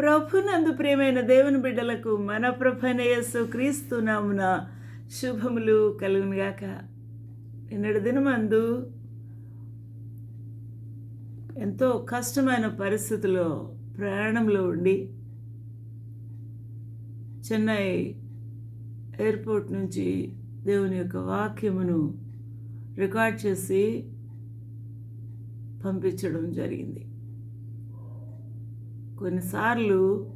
ప్రభునందు ప్రియమైన దేవుని బిడ్డలకు మన ప్రభైన క్రీస్తు నామున శుభములు కలుగునుగాక నిన్నటి దినమందు ఎంతో కష్టమైన పరిస్థితిలో ప్రయాణంలో ఉండి చెన్నై ఎయిర్పోర్ట్ నుంచి దేవుని యొక్క వాక్యమును రికార్డ్ చేసి పంపించడం జరిగింది. కొన్నిసార్లు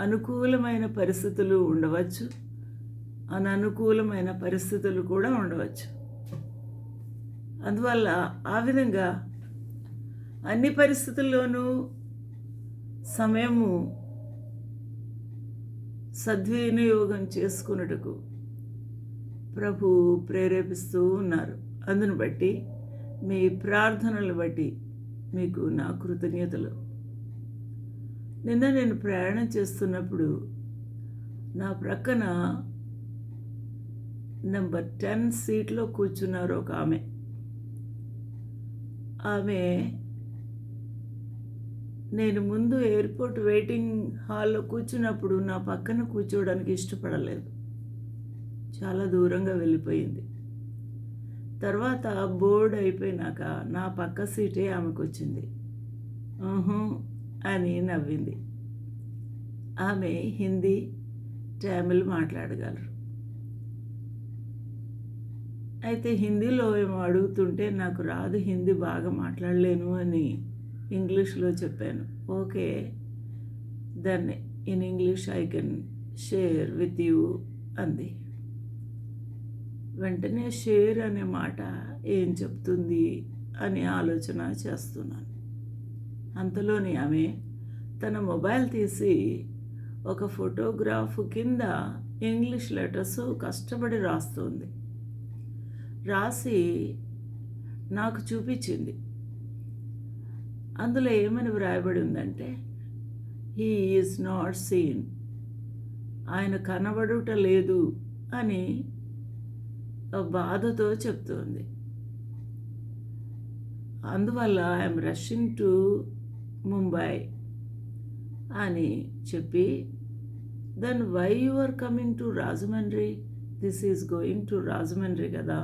అనుకూలమైన పరిస్థితులు ఉండవచ్చు. అననుకూలమైన పరిస్థితులు కూడా ఉండవచ్చు. అందువల్ల ఆ విధంగా అన్ని పరిస్థితుల్లోనూ సమయము సద్వినియోగం చేసుకున్నటకు ప్రభు ప్రేరేపిస్తూ ఉన్నారు. అందును బట్టి మీ ప్రార్థనలు బట్టి మీకు నా కృతజ్ఞతలు. నిన్న నేను ప్రయాణం చేస్తున్నప్పుడు నా ప్రక్కన నెంబర్ టెన్ సీట్లో కూర్చున్నారు ఒక ఆమె. ఆమె నేను ముందు ఎయిర్పోర్ట్ వెయిటింగ్ హాల్లో కూర్చున్నప్పుడు నా పక్కన కూర్చోవడానికి ఇష్టపడలేదు. చాలా దూరంగా వెళ్ళిపోయింది. తర్వాత బోర్డ్ అయిపోయినాక నా పక్క సీటే ఆమెకు వచ్చింది అని నవ్వింది. ఆమె హిందీ తమిళ్ మాట్లాడగలరు. అయితే హిందీలో ఏమో అడుగుతుంటే నాకు రాదు హిందీ బాగా మాట్లాడలేను అని ఇంగ్లీష్లో చెప్పాను. Okay then in English I can share with you అంది. వెంటనే షేర్ అనే మాట ఏం చెప్తుంది అని ఆలోచన చేస్తున్నాను. అంతలోని ఆమె తన మొబైల్ తీసి ఒక ఫోటోగ్రాఫ్ కింద ఇంగ్లీష్ లెటర్స్ కష్టపడి రాస్తుంది. రాసి నాకు చూపించింది. అందులో ఏమని వ్రాయబడి ఉందంటే హీ ఈజ్ నాట్ సీన్ ఆయన కనబడుట లేదు అని బాధతో చెప్తుంది. అందువల్ల ఐఎమ్ రషింగ్ టు ముంబై అని చెప్పి then why are you coming to Rajahmundry this is going to Rajahmundry కదా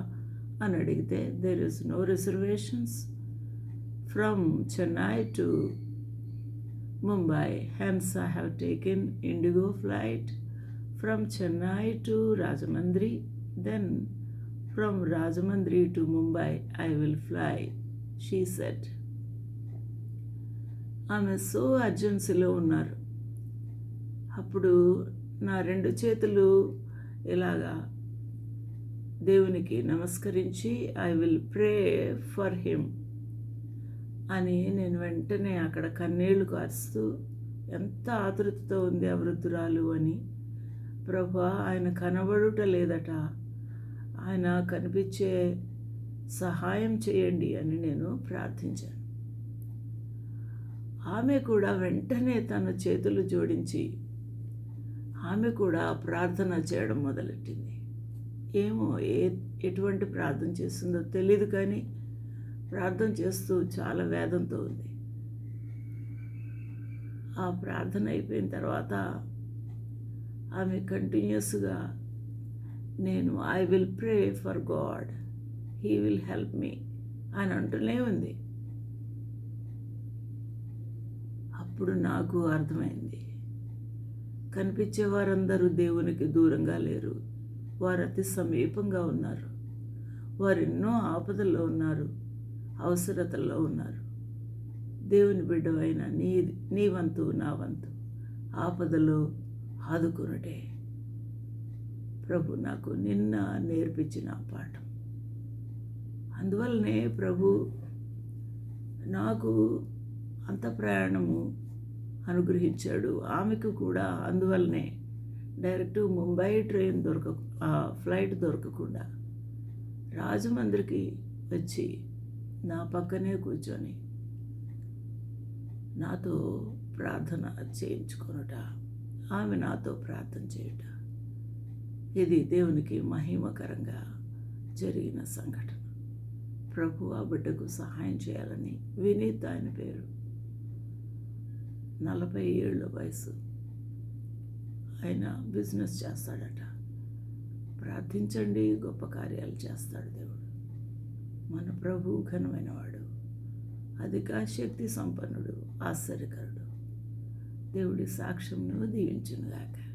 అని అడిగితే there is no reservations from Chennai to Mumbai hence I have taken IndiGo flight from Chennai to Rajahmundry then from Rajahmundry to Mumbai I will fly she said ఆమె so అర్జెన్సీలో ఉన్నారు. అప్పుడు నా రెండు చేతులు ఇలాగా దేవునికి నమస్కరించి I will pray for him అని నేను వెంటనే అక్కడ కన్నీళ్ళు కారుస్తూ ఎంత ఆతృతతో ఉంది ఆ వృద్ధురాలు అని ప్రభా ఆయన కనబడుట లేదట. ఆయన కనిపించే సహాయం చేయండి అని నేను ప్రార్థించాను. ఆమె కూడా వెంటనే తన చేతులు జోడించి ఆమె కూడా ప్రార్థన చేయడం మొదలెట్టింది. ఏమో ఏ ఎటువంటి ప్రార్థన చేస్తుందో తెలియదు కానీ ప్రార్థన చేస్తూ చాలా వేదంతో ఉంది. ఆ ప్రార్థన అయిపోయిన తర్వాత ఆమె కంటిన్యూస్గా నేను I will pray for God he will help me అని అంటూనే ఉంది. అప్పుడు నాకు అర్థమైంది. కనిపించే వారందరూ దేవునికి దూరంగా లేరు. వారు అతి సమీపంగా ఉన్నారు. వారు ఎన్నో ఆపదల్లో ఉన్నారు. అవసరతల్లో ఉన్నారు. దేవుని బిడ్డవైన నీ నీ వంతు నా వంతు ఆపదలో ఆదుకునుటే. ప్రభు నాకు నిన్న నేర్పించిన పాఠం. అందువల్లనే ప్రభు నాకు అంత ప్రయాణము అనుగ్రహించాడు. ఆమెకు కూడా అందువల్లనే డైరెక్ట్ ముంబై ట్రైన్ దొరక ఫ్లైట్ దొరకకుండా రాజమండ్రికి వచ్చి నా పక్కనే కూర్చొని నాతో ప్రార్థన చేయించుకొనుట ఆమె నాతో ప్రార్థన చేయుట. ఇది దేవునికి మహిమకరంగా జరిగిన సంఘటన. ప్రభు ఆ బిడ్డకు సహాయం చేయాలని వినీత్ ఆయన పేరు. నలభై ఏళ్ళ వయసు. ఆయన బిజినెస్ చేస్తాడట. ప్రార్థించండి గొప్ప కార్యాలు చేస్తాడు దేవుడు. మన ప్రభు ఘనమైన వాడు అధిక శక్తి సంపన్నుడు ఆశ్చర్యకరుడు. దేవుడి సాక్ష్యంను దీవించునుగాక. ఆమె